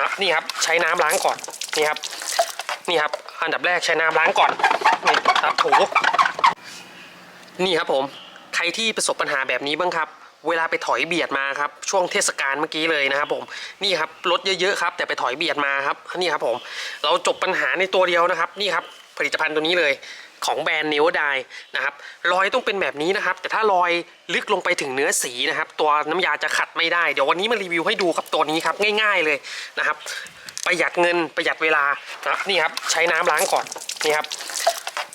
นะนี่ครับใช้น้ำล้างก่อนนี่ครับนี่ครับ อันดับแรกใช้น้ำล้างก่อนนี่ครับถูนี่ครับผมใครที่ประสบปัญหาแบบนี้บ้างครับ เวลาไปถอยเบียดมาครับ ช่วงเทศกาลเมื่อกี้เลยนะครับ ผมนี่ครับรถเยอะๆครับ แต่ไปถอยเบียดมาครับนี่ครับผม เราจบปัญหาในตัวเดียวนะครับ นี่ครับ ลิตภัณฑ์ตัวนี้เลยของแบรนด์เนวดายนะครับรอยต้องเป็นแบบนี้นะครับ แต่ถ้ารอยลึกลงไปถึงเนื้อสีนะครับ ตัวน้ำยาจะขัดไม่ได้ เดี๋ยววันนี้มารีวิวให้ดูครับตัวนี้ครับง่าย ๆเลยนะครับ ประหยัดเงินประหยัดเวลานะครับนี่ครับใช้น้ำล้างก่อนนี่ครับ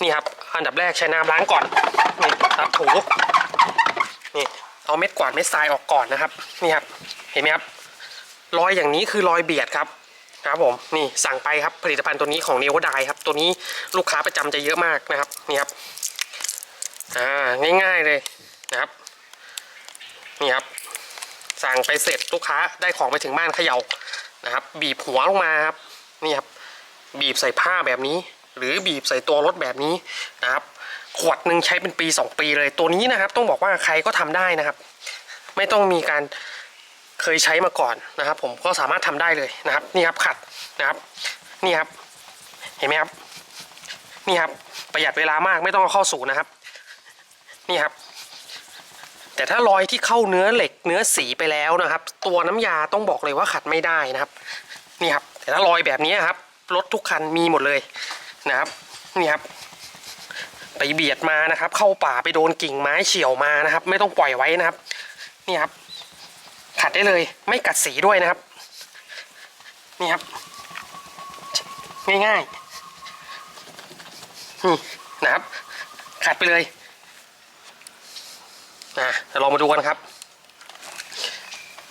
นี่ครับอันดับแรกใช้น้ำล้างก่อนนี่ครับถูนี่เอาเม็ดกวาดเม็ดทรายออกก่อนนะครับนี่ครับเห็นไหมครับรอยอย่างนี้คือรอยเบียดครับ ครับผมนี่สั่งไปครับผลิตภัณฑ์ตัวนี้ของเนวดายครับ ตัวนี้ลูกค้าประจำจะเยอะมากนะครับนี่ครับอ่าง่ายๆเลยนะครับนี่ครับ สั่งไปเสร็จลูกค้าได้ของไปถึงบ้านเขย่านะครับ บีบหัวลงมาครับนี่ครับ บีบใส่ผ้าแบบนี้ หรือบีบใส่ตัวรถแบบนี้นะครับ ขวดหนึ่งใช้เป็นปี 2 ปีเลยตัวนี้นะครับ ต้องบอกว่าใครก็ทำได้นะครับ ไม่ต้องมีการ ยใช้มาก่อนนะครับ ผมก็สามารถทำได้เลยนะครับ นี่ครับขัดนะครับนี่ครับ เห็นไหมครับ นี่ครับ ประหยัดเวลามากไม่ต้องเข้าศูนย์นะครับ นี่ครับ แต่ถ้ารอยที่เข้าเนื้อเหล็กเนื้อสีไปแล้วนะครับ ตัวน้ำยาต้องบอกเลยว่าขัดไม่ได้นะครับ นี่ครับ แต่ถ้ารอยแบบนี้ครับรถทุกคันมีหมดเลยนะครับ นี่ครับ ไปเบียดมานะครับ เข้าป่าไปโดนกิ่งไม้เฉี่ยวมานะครับ ไม่ต้องปล่อยไว้นะครับ นี่ครับ ขัดได้เลย ไม่กัดสีด้วยนะครับ นี่ครับ ง่ายๆนี่นะครับ ขัดไปเลยนะเดี๋ยวลองมาดูกันครับ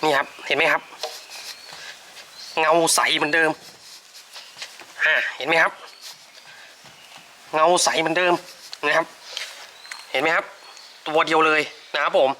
นี่ครับ เห็นไหมครับ เงาใสเหมือนเดิมอ่าเห็นไหมครับ เงาใสเหมือนเดิมนะครับ เห็นไหมครับ ตัวเดียวเลยนะครับผม